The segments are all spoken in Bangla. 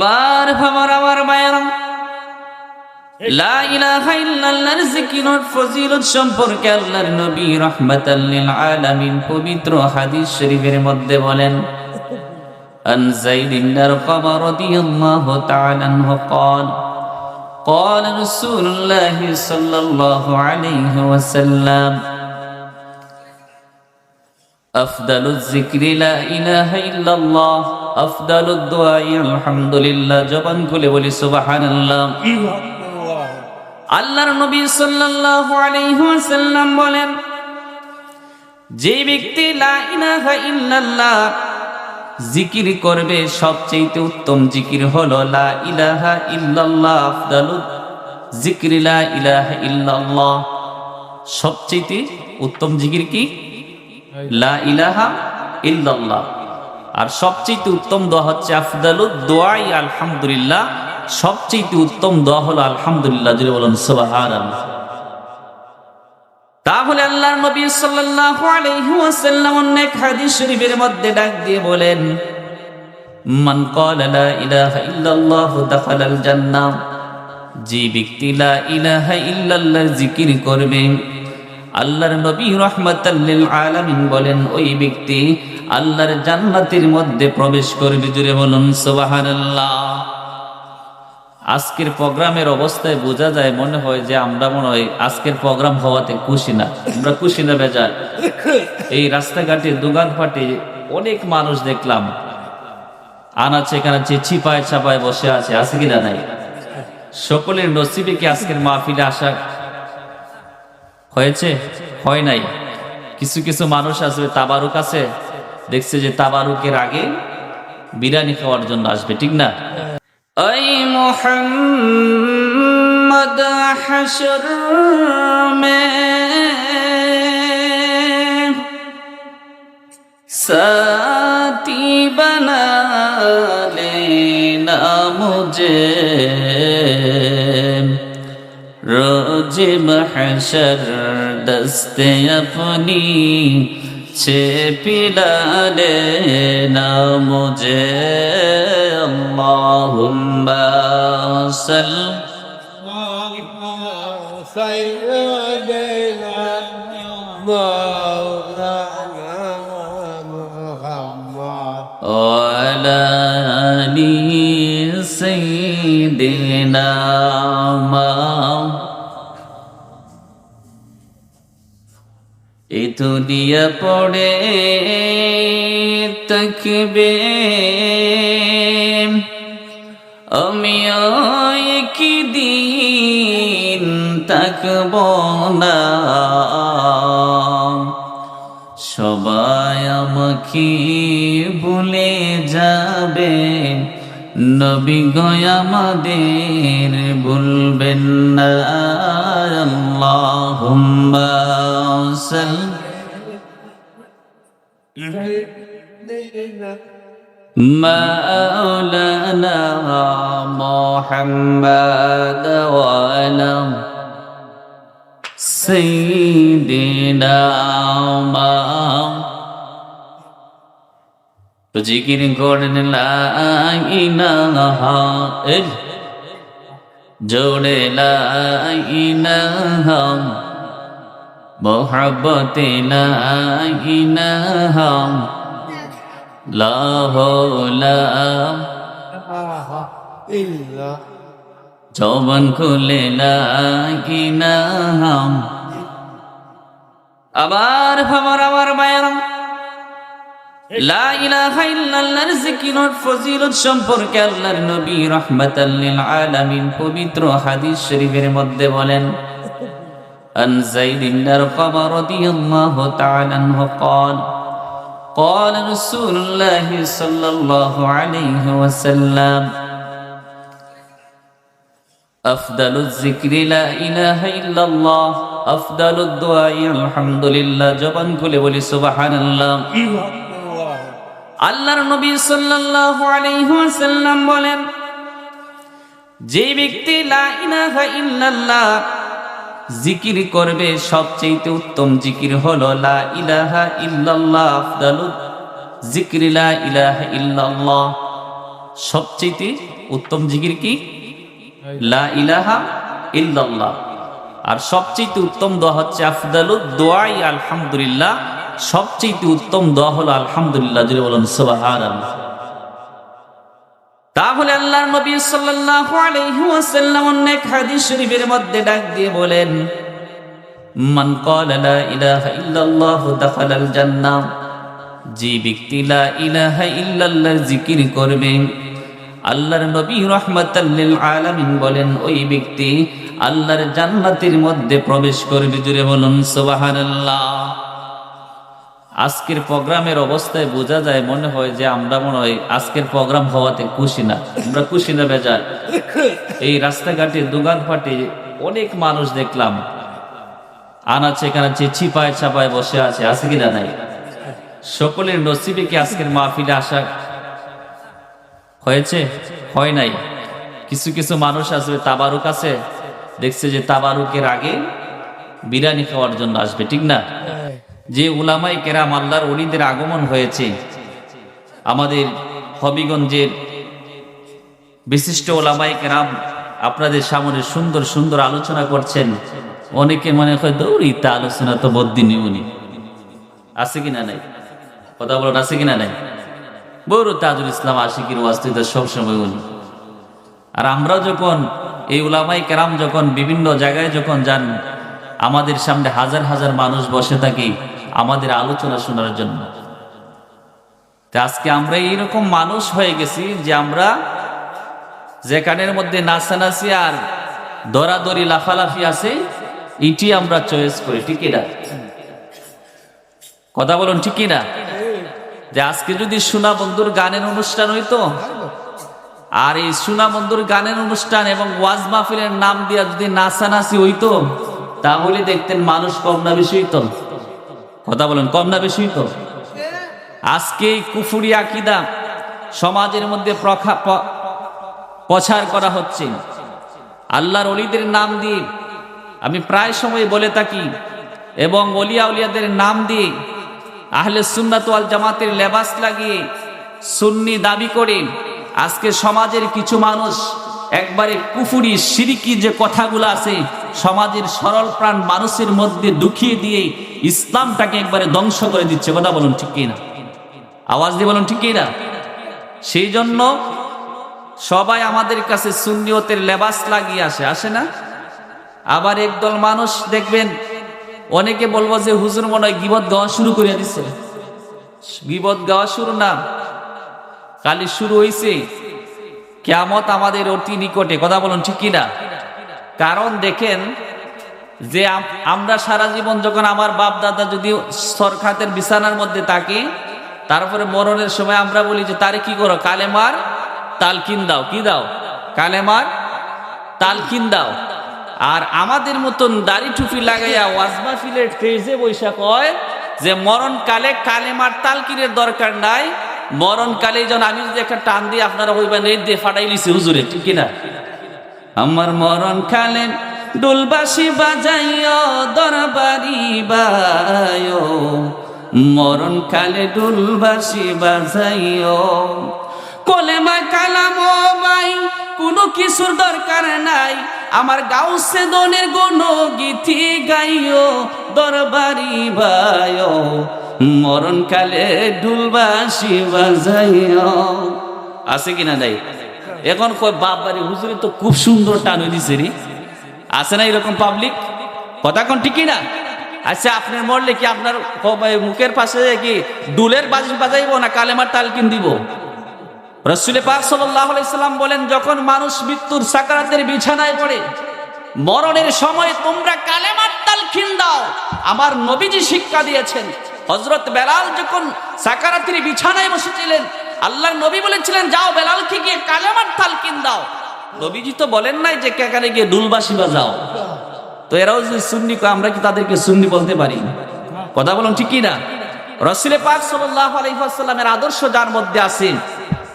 বার ভাবার আমার মায়েরাম লা ইলাহা ইল্লাল্লাহর জিকিরত ফজিলত সম্পর্কে আল্লাহর নবী রাহমাতাল লিল আলামিন পবিত্র হাদিস শরীফের মধ্যে বলেন عن زيد بن أرقم رضي الله تعالى عنه قال قال رسول الله صلى الله عليه وسلم أفضل الذكر لا إله إلا الله আফদালুদ দোয়াই আলহামদুলিল্লাহ, জবান খুলে বলি সুবহানাল্লাহ। আল্লাহর নবী সাল্লাল্লাহু আলাইহি ওয়াসাল্লাম বলেন, যে ব্যক্তি লা ইলাহা ইল্লাল্লাহ জিকির করবে সবচেয়ে উত্তম জিকির হলো লা ইলাহা ইল্লাল্লাহ, আফদালুদ, জিকির লা ইলাহা ইল্লাল্লাহ। সবচেয়ে উত্তম জিকির কি? লা ইলাহা ইল্লাল্লাহ। আর সবচেয়ে উত্তম দোয়া হচ্ছে, আফদালু দোয়াই আলহামদুলিল্লাহ। সবচেয়ে উত্তম দোয়া হলো, আলহামদুলিল্লাহ যদি বলেন, সুবহানাল্লাহ। তাহলে আল্লাহর নবী সাল্লাল্লাহু আলাইহি ওয়াসাল্লাম অনেক হাদিস শরীফের মধ্যে ডাক দিয়ে বলেন, মান ক্বালা লা ইলাহা ইল্লাল্লাহু দাখালাল জান্নাহ। যে ব্যক্তি লা ইলাহা ইল্লাল্লাহর জিকির করবে, আল্লাহর নবী রাহমাতাল লিল আলামিন বলেন, ওই ব্যক্তি আল্লাহর জান্নাতের মধ্যে প্রবেশ করবে জুড়ে বলুন, সুবহানাল্লাহ। আজকের প্রোগ্রামের অবস্থায় বোঝা যায়, মনে হয় যে আমরা মনে হয় আজকের প্রোগ্রাম হওয়াতে খুশি না। আমরা খুশি না বেজার। এই রাস্তাঘাটে, দোকানপাটে অনেক মানুষ দেখলাম। আনাচে কানাচে ছিপায় ছাপায় বসে আছে আছে কিনা নাই? সকলের নসিবে কি আজকের মাহফিলে আসা হয়েছে? হয় নাই। কিছু কিছু মানুষ আসবে তাবারুক আছে। দেখছে যে তাবারুকের আগে বিরিয়ানি খাওয়ার জন্য আসবে, ঠিক না? ওই মোহাম্মদ হাসর মে দস্তে আপনি সে পিলালে নাম যে আল্লাহুম্মা সাল দুনিয়া পড়ে তকবে আমিও কি দিন তাকব না। সবাই আমাকে ভুলে যাবে। নবী গয় আমাদের ভুলবেন না। আল্লাহুম্মা সাল্লি مولانا محمد وعلى سيدنا তো জিকির করেন লাইনাহা জোড়ে লাইনাহা মোহাবতে লাইলাহাম লাহলা ইল্লা জবান খুলে লাগিনাহাম আবার আমার আমার মায়েরাম ফজিলত সম্পর্কে আল্লাহর নবী রাহমাতাল লিল পবিত্র হাদিস শরীফের মধ্যে বলেন عن زيد بن أرقم رضي الله تعالى عنه قال قال رسول الله صلى الله عليه وسلم أفضل الذكر لا إله إلا الله أفضل الدعاء الحمد لله জবান খুলে বলি সুবহানাল্লাহ আল্লাহর নবী সাল্লাল্লাহু আলাইহি ওয়াসাল্লাম বলেন যে ব্যক্তি লা ইলাহা ইল্লাল্লাহ জিকির করবে সবচেয়ে উত্তম জিকির হলো লা ইলাহা আফদালু লা ইলাহা সবচেয়ে উত্তম জিকির কি? লা ইলাহা আর সবচেয়ে উত্তম দোয়া হচ্ছে আফদালু দোয়াই আলহামদুলিল্লাহ। সবচেয়ে উত্তম দোয়া হলো আলহামদুলিল্লাহ যদি বলুন সুবহানাল্লাহ। তাহলে আল্লাহর নবী সাল্লাল্লাহু আলাইহি ওয়াসাল্লাম অনেক হাদিস শরীফের মধ্যে ডাক দিয়ে বলেন, মান ক্বালা লা ইলাহা ইল্লাল্লাহু দাখালাল জান্নাহ যে ব্যক্তি লা ইলাহা জিকির করবে, আল্লাহর নবী রহমাতাল্লিল আলামিন বলেন, ওই ব্যক্তি আল্লাহর জান্নাতের মধ্যে প্রবেশ করবে জুড়ে বলুন সুবহানাল্লাহ আজকের প্রোগ্রামের অবস্থায় বোঝা যায়, মনে হয় যে আমরা মনে হয় আজকের প্রোগ্রাম হওয়াতে খুশি না। আমরা খুশি না বেজার। এই রাস্তাঘাটে, দোকানপাটে অনেক মানুষ দেখলাম। আনাচে কানাচে ছিপায় ছাপায় বসে আছে আছে কিনা নাই? সকলের নসিবে কি আজকের মাহফিলে আসা হয়েছে? হয় নাই। কিছু কিছু মানুষ আসবে, তাবারুক আছে। দেখছে যে তাবারুকের আগে বিরিয়ানি খাওয়ার জন্য আসবে, ঠিক না? যে উলামাই কেরাম আল্লাহর অলিদের আগমন হয়েছে, আমাদের হবিগঞ্জের বিশিষ্ট ওলামাই কেরাম আপনাদের সামনে সুন্দর সুন্দর আলোচনা করছেন। অনেকে মনে হয় দৌড়ি তা আলোচনা তো বদিনী উনি। আছে কিনা নাই? কথা বলেন আছে কিনা নাই? বড় তাজুল ইসলাম আশিকির ওয়াস্তিতা সবসময় উনি। আর আমরা যখন, এই উলামাই কেরাম যখন বিভিন্ন জায়গায় যখন যান, আমাদের সামনে হাজার হাজার মানুষ বসে থাকি আমাদের আলোচনা শোনার জন্য। আজকে আমরা এইরকম মানুষ হয়ে গেছি যে আমরা যেখানের মধ্যে নাচানাচি আর দরাদরি লাফালাফি আছে, এটি আমরা চয়েস করি ঠিকই না কথা বলুন ঠিকই না যে আজকে যদি সোনা বন্ধুর গানের অনুষ্ঠান হইতো, আর এই সোনা বন্ধুর গানের অনুষ্ঠান এবং ওয়াজ মাহফিলের নাম দিয়া যদি নাচানাচি হইতো, তাহলে দেখতেন মানুষ কম না বেশি হইতো। কথা বলেন, কম না বেশি তো? আজকে এই কুফুরি আকিদা সমাজের মধ্যে প্রচার করা হচ্ছে। আল্লাহর অলিদের নাম দিয়ে আমি প্রায় সময় বলে থাকি এবং অলিয়া উলিয়াদের নাম দিয়ে আহলে সুন্নাতওয়াল জামাতের লেবাস লাগিয়ে সুন্নি দাবি করে আজকে সমাজের কিছু মানুষ একবারে কুফুরি, সিরিকি যে কথাগুলো আছে, সমাজের সরল প্রাণ মানুষের মধ্যে ঢুকিয়ে দিয়ে ইসলামটাকে একবারে ধ্বংস করে দিচ্ছে। কথা বলুন ঠিক না আওয়াজ দিয়ে বলুন ঠিক না সেই জন্য সবাই আমাদের কাছে সুন্নিয়তের লেবাস লাগিয়ে আসে। আসে না? আবার একদল মানুষ দেখবেন, অনেকে বলব যে, হুজুর মনে হয় গিবত গাওয়া শুরু করে দিচ্ছে গিবত গাওয়া শুরু না কালি শুরু হয়েছে কেয়ামত আমাদের অতি নিকটে, কথা বলুন ঠিক কিনা? কারণ দেখেন যে আমরা সারা জীবন যখন আমার বাপ দাদা যদি সরকাতের বিছানার মধ্যে থাকি, তারপরে মরণের সময় আমরা বলি যে, তারে কি করো? কালেমার তালকিন দাও। কি দাও? কালেমার তালকিন দাও। আর আমাদের মতন দাড়ি টুপি লাগাইয়া ওয়াজমা ফিলের ট্রেজে বৈশাখ হয় যে মরণ কালে কালেমার তালকিনের দরকার নাই। মরণ কালে যখন আমি যদি একটা টান দিয়ে আপনারা হইবেন এই দিয়ে ফাটাই লিছি হুজুরে, ঠিক কিনা? আমার মরণ কালে ডুলবাসি বাজাইও, দরবারি বায়ো। মরণ কালে ডুলবাসি বাজাইও। কলেমা কালাম ভাই, কোনো কিছুর দরকার নাই। আমার গাউসে দনের গণ গীতি গাইও, দরবারি বায়ো। মরণ কালে ডুলবাসি বাজাইও আছে কিনা নাই? এখন কয়, বাপ বাড়ি, হুজুরি তো খুব সুন্দর টান দিছে রে। আছে না এরকম পাবলিক কথা কোন ঠিকই না আচ্ছা আপনার মরলে কি আপনার মুখের পাশে কি ডুলের বাজি বাজাইবো না কালেমার তালকিন দিব? রসুলে পাক সাল্লাম বলেন, যখন মানুষ মৃত্যুর সাকারাতের বিছানায় পড়ে, মরণের সময় তোমরা কালেমার তালকিন দাও। আমার নবীজি শিক্ষা দিয়েছেন হজরত বেলাল যখন সাকারাতের বিছানায় বসেছিলেন আল্লাহ নবী বলেছিলেন, যাও বেলালকে গিয়ে কালেমার তালকিন দাও। নবীজি তো বলেন নাই যে কেকারে গিয়ে ডুলবাসি বা যাও তো এরাও যে সুন্নি আমরা কি তাদেরকে সুন্নি বলতে পারি? কথা বলুন ঠিকই না রসুলে পাক সাল্লাহ আলহিহাসাল্লামের আদর্শ যার মধ্যে আছে,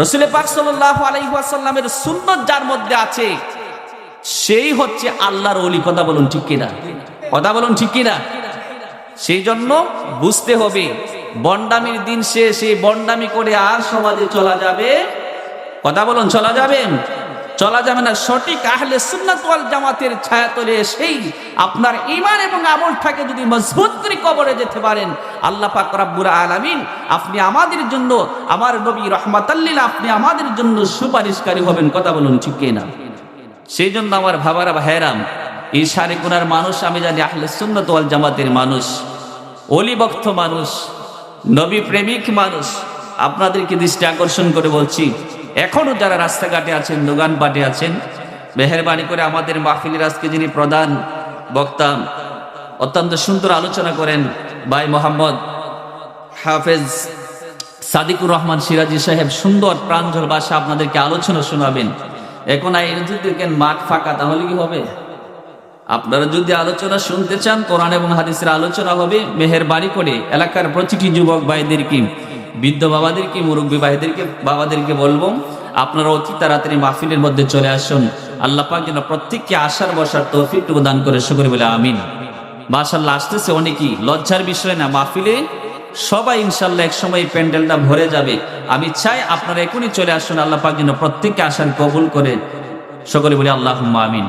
রসুলে পাক সাল্লাহ আলহিহাসাল্লামের সুন্নত যার মধ্যে আছে, সেই হচ্ছে আল্লাহর অলি কথা বলুন ঠিক কিনা? কথা বলুন ঠিক কিনা? সেই জন্য বুঝতে হবে, বন্ডামির দিন সেই বন্ডামি করে আর সমাজে চলা যাবে? কথা বলুন, চলা যাবে? চলা যাবে না, সঠিক আহলে সুন্নাত ওয়াল জামাতের ছায়াতলে সেই আপনার ইমান এবং আমলটাকে যদি মজবুত করে কবরে যেতে পারেন, আল্লাহ পাক রব্বুল আলামিন আপনি আমাদের জন্য, আমার নবী রহমাতাল্লিল আপনি আমাদের জন্য সুপারিশকারী হবেন, কথা বলুন ঠিক না সেই জন্য আমার ভাবারা ভাইরাম এই সারে গুনার মানুষ, আমি জানি আহলে সুন্নাত ওয়াল জামাতের মানুষ, অলিভক্ত মানুষ নবী প্রেমিক মানুষ। আপনাদেরকে দৃষ্টি আকর্ষণ করে বলছি, এখনও যারা রাস্তাঘাটে আছেন দোকান দোকানপাটে আছেন, মেহরবানি করে আমাদের মাহফিলের আজকে যিনি প্রধান বক্তা, অত্যন্ত সুন্দর আলোচনা করেন ভাই মোহাম্মদ হাফেজ সাদিকুর রহমান সিরাজি সাহেব, সুন্দর প্রাঞ্জল ভাষা আপনাদেরকে আলোচনা শোনাবেন। এখন এই যদি মাঠ ফাঁকা, তাহলে কি হবে? আপনারা যদি আলোচনা শুনতে চান, কোরআন এবং হাদিসের আলোচনা হবে মেহের বাড়ি করে এলাকার প্রতিটি যুবক ভাইদেরকে, বৃদ্ধ বাবাদেরকে, মুরব্বী ভাইদেরকে, বাবাদেরকে বলব, আপনারা অতি তাড়াতাড়ি মাহফিলের মধ্যে চলে আসুন। আল্লাহ পাক যেন প্রত্যেককে আসার বসার তৌফিক দান করে সকলে বলে আমিন। মাশাল্লাহ আসতেছে অনেকই, লজ্জার বিষয় না, মাহফিলে সবাই ইনশাল্লাহ এক সময় এই প্যান্ডেলটা ভরে যাবে। আমি চাই আপনারা এখনই চলে আসুন, আল্লাহ পাক যেন প্রত্যেককে আসার কবুল করে সকলে বলি আল্লাহ আমিন।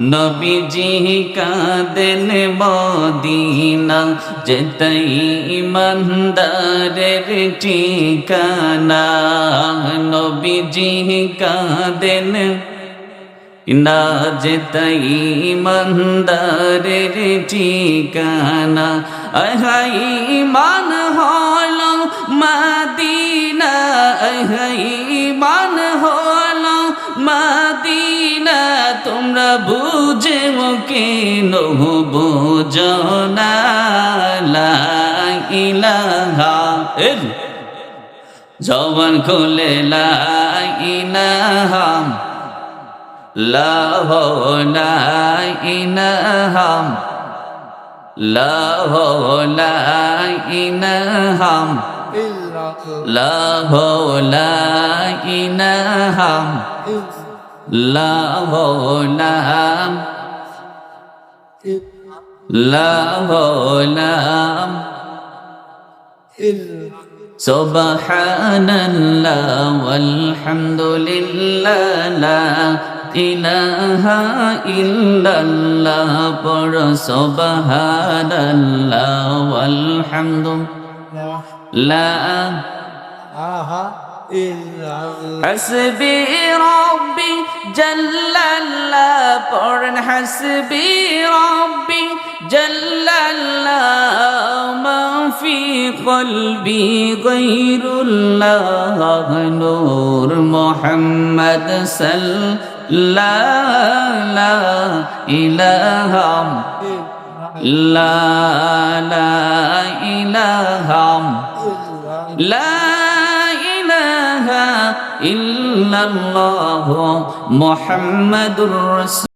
নবীজি কাঁদেন মদিনা, যেতাই ইমানদারের ঠিকানা। নবীজি কাঁদেন না, যেতাই ইমানদারের ঠিকানা। আহাই মান হল মাদিনা, আহাই মান হল তোমরা বুঝে মুখে বুঝনা? লা ইলাহা জবান খুলে, লা ইলাহা লা হো লা ইলাহা লা হো লা ইলাহা লা হো লা ইলাহা লা হো লা লা হো লা সুবহানাল্লাহ ওয়ালহামদুলিল্লাহ লা ইলাহা ইল্লাল্লাহ পড় সুবহানাল্লাহ ওয়ালহামদুলিল্লাহ লা حسبي ربي جل الله قرن حسبي ربي جل الله ما في قلبي غير الله نور محمد صلى لا لا إله لا لا إله لا إله إلا الله محمد رسول